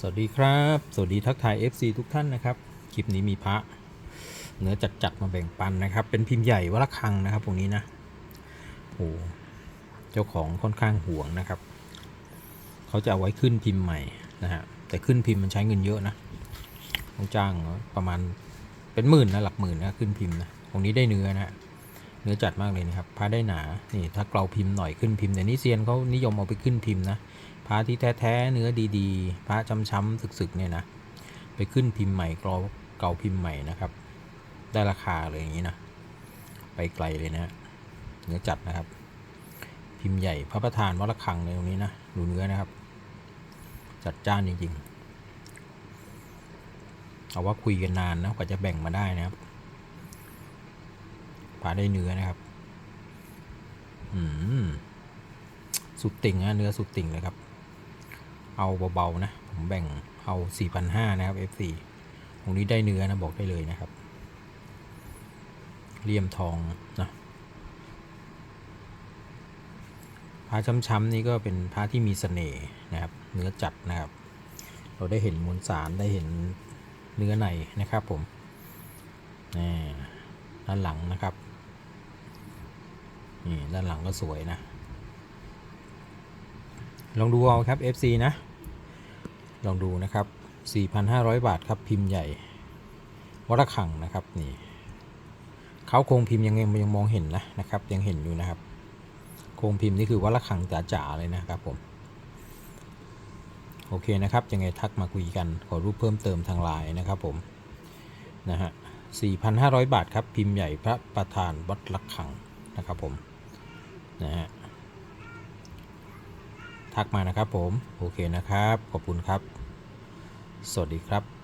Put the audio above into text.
สวัสดีครับ สวัสดีทักทาย FC ทุกท่านนะครับ คลิปนี้มีพระ เนื้อจัดๆมาแบ่งปันนะครับ เป็นพิมพ์ใหญ่วัละคังนะครับตรงนี้นะโอ้เจ้าของค่อนข้างห่วงนะครับ เขาจะเอาไว้ขึ้นพิมพ์ใหม่นะฮะ แต่ขึ้นพิมพ์มันใช้เงินเยอะนะต้องจ้างประมาณเป็นหมื่นนะหลักหมื่นนะขึ้นพิมพ์นะตรงนี้ได้เนื้อนะฮะเนื้อจัดมากเลยนะครับพระได้หนา นี่ถ้าเกลาพิมพ์หน่อยขึ้นพิมพ์แต่นี่เซียนเขานิยมเอาไปขึ้นพิมพ์นะ พระที่แท้ๆเนื้อดีๆ พระช้ำๆสึกๆเนี่ยนะ ไปขึ้นพิมพ์ใหม่กรอเก่าพิมพ์ใหม่นะครับ ได้ราคาเลยอย่างนี้นะ ไปไกลเลยนะเนื้อจัดนะครับ พิมพ์ใหญ่พระประธานวัดระฆังในตรงนี้นะดูเนื้อนะครับ จัดจ้านจริงๆเอาว่าคุยกันนานนะกว่าจะแบ่งมาได้นะครับพาได้เนื้อนะครับ อืมสุดติ่งนะเนื้อสุดติ่งเลยครับ เอาเบาๆนะ ผมแบ่งเอา4,500นะครับ F4 ตรงนี้ได้เนื้อนะบอกได้เลยนะครับเลี่ยมทองนะพระช้ำๆนี่ก็เป็นพระที่มีเสน่ห์นะครับ เนื้อจัดนะครับ เราได้เห็นมวลสารได้เห็นเนื้อในนะครับผมนี่ด้านหลังนะครับนี่ด้านหลังก็สวยนะ ลองดูเอาครับ FC นะ ลองดูนะครับ 4,500 บาทครับพิมพ์ใหญ่วัดระฆังนะครับนี่เขาโครงพิมพ์ยังยังยังมองเห็นนะนะครับ ยังเห็นอยู่นะครับ โครงพิมพ์นี่คือวัดระฆังจ๋าๆเลยนะครับผมโอเคนะครับยังไงทักมาคุยกันขอรูปเพิ่มเติมทางไลน์นะครับผมนะฮะ4,500 บาทครับพิมพ์ใหญ่พระประธานวัดระฆังนะครับผมนะฮะ ทักมานะครับผม โอเคนะครับ ขอบคุณครับ สวัสดีครับ